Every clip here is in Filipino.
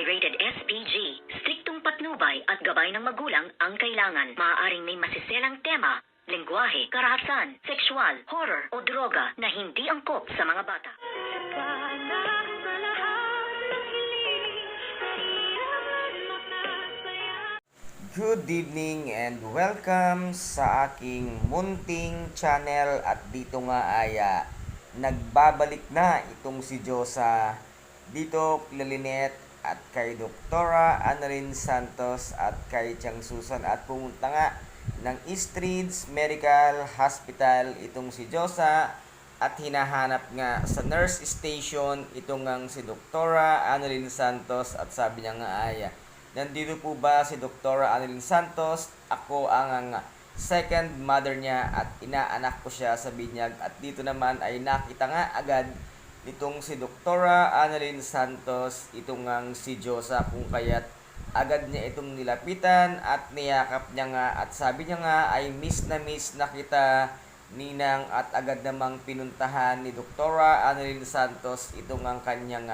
ay rated SPG. Striktong patnubay at gabay ng magulang ang kailangan. Maaaring may masiselang tema, lengguwahe, karahasan, sexual, horror o droga na hindi angkop sa mga bata. Good evening and welcome sa aking munting channel at dito nga ay ah, nagbabalik na itong si Josa dito Lynette at kay Doktora Annalyn Santos at kay Chang Susan at pumunta nga ng Eastridge Medical Hospital itong si Josa at hinahanap nga sa nurse station itong ngang si Doktora Annalyn Santos at sabi niya nga ay Nandito po ba si Dr. Annalyn Santos? Ako ang ang second mother niya at inaanak ko siya sa binyag. At dito naman ay nakita nga agad nitong si Dr. Annalyn Santos, itong ang si Josa kung kaya't agad niya itong nilapitan at niyakap niya nga at sabi niya nga ay miss na miss na kita ninang at agad namang pinuntahan ni Dr. Annalyn Santos itong ang kanyang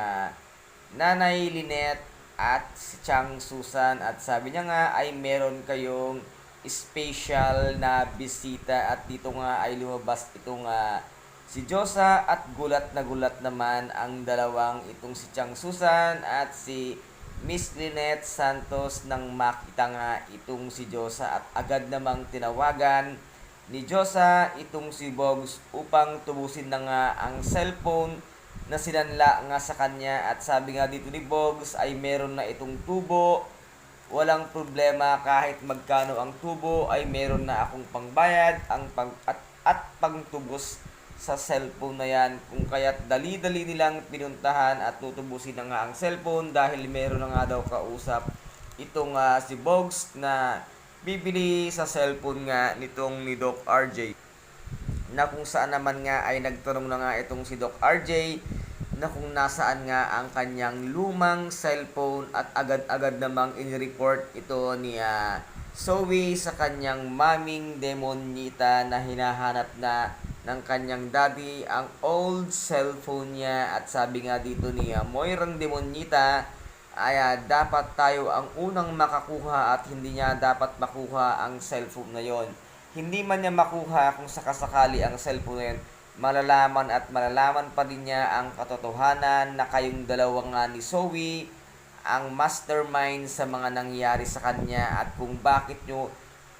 nanay Lynette at si Chang Susan at sabi niya nga ay meron kayong special na bisita at dito nga ay lumabas itong ah, si Josa at gulat na gulat naman ang dalawang itong si Chang Susan at si Miss Lynette Santos nang makita nga itong si Josa at agad namang tinawagan ni Josa itong si Bogs upang tubusin na nga ang cellphone na sinanla nga sa kanya. At sabi nga dito ni Bogs ay meron na itong tubo. Walang problema kahit magkano ang tubo ay meron na akong pangbayad ang pang at, at pangtubos sa cellphone na yan. Kung kaya't dali-dali nilang pinuntahan at tutubusin na nga ang cellphone dahil meron na nga daw kausap itong ah, si Bogs na bibili sa cellphone nga nitong ni Doc RJ na kung saan naman nga ay nagtanong na nga itong si Doc RJ na kung nasaan nga ang kanyang lumang cellphone at agad-agad namang in-report ito ni ah, Zoe sa kanyang maming demonita na hinahanap na ng kanyang daddy ang old cellphone niya. At sabi nga dito ni Moirang demonita ay dapat tayo ang unang makakuha at hindi niya dapat makuha ang cellphone na yon. Hindi man niya makuha kung sakasakali ang cellphone na yun, malalaman at malalaman pa din niya ang katotohanan na kayong dalawa nga ni Zoe ang mastermind sa mga nangyari sa kanya at kung bakit nyo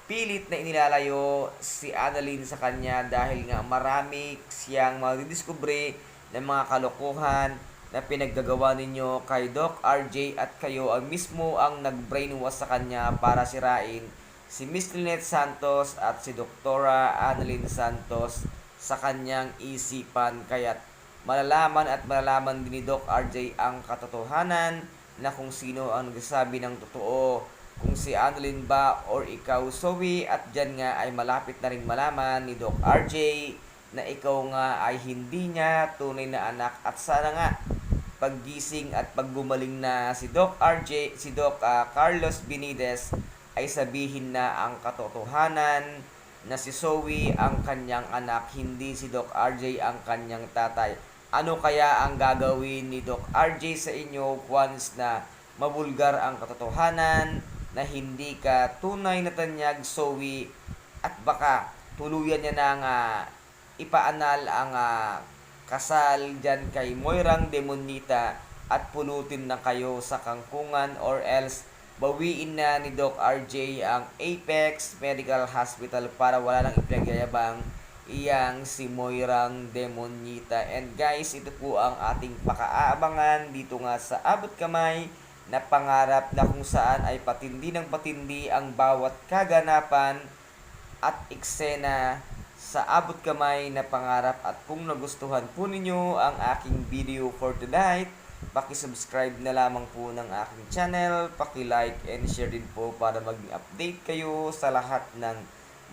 pilit na inilalayo si Annalyn sa kanya dahil nga marami siyang madidiskubre ng mga kalokohan na pinaggagawa ninyo kay Doc RJ at kayo ang mismo ang nag-brainwash sa kanya para sirain si Miss Lynette Santos at si Doktora Annalyn Santos sa kanyang isipan. Kaya't malalaman at malalaman din ni Doc RJ ang katotohanan na kung sino ang nagsasabi ng totoo kung si Annalyn ba or ikaw Zoe at dyan nga ay malapit na rin malaman ni Doc RJ na ikaw nga ay hindi niya tunay na anak at sana nga paggising at paggumaling na si Doc RJ, si Doc ah, Carlos Benitez ay sabihin na ang katotohanan na si Zoe ang kanyang anak, hindi si Doc RJ ang kanyang tatay. Ano kaya ang gagawin ni Doc RJ sa inyo once na mabulgar ang katotohanan na hindi ka tunay na tanyag Zoe at baka tuluyan niya nang ah, ipaanal ang ah, kasal dyan kay Moirang Demonita at pulutin na kayo sa kangkungan or else bawiin na ni Doc RJ ang Apex Medical Hospital para wala nang ipinagyayabang iyang si Moirang Demonita. And guys, ito po ang ating pakaabangan dito nga sa Abot Kamay na pangarap na kung saan ay patindi ng patindi ang bawat kaganapan at eksena sa abot kamay na pangarap at kung nagustuhan po ninyo ang aking video for tonight, Paki-subscribe na lamang po ng aking channel, paki-like and share din po para maging update kayo sa lahat ng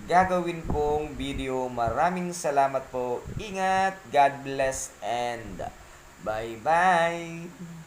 gagawin kong video. Maraming salamat po. Ingat, God bless and bye-bye.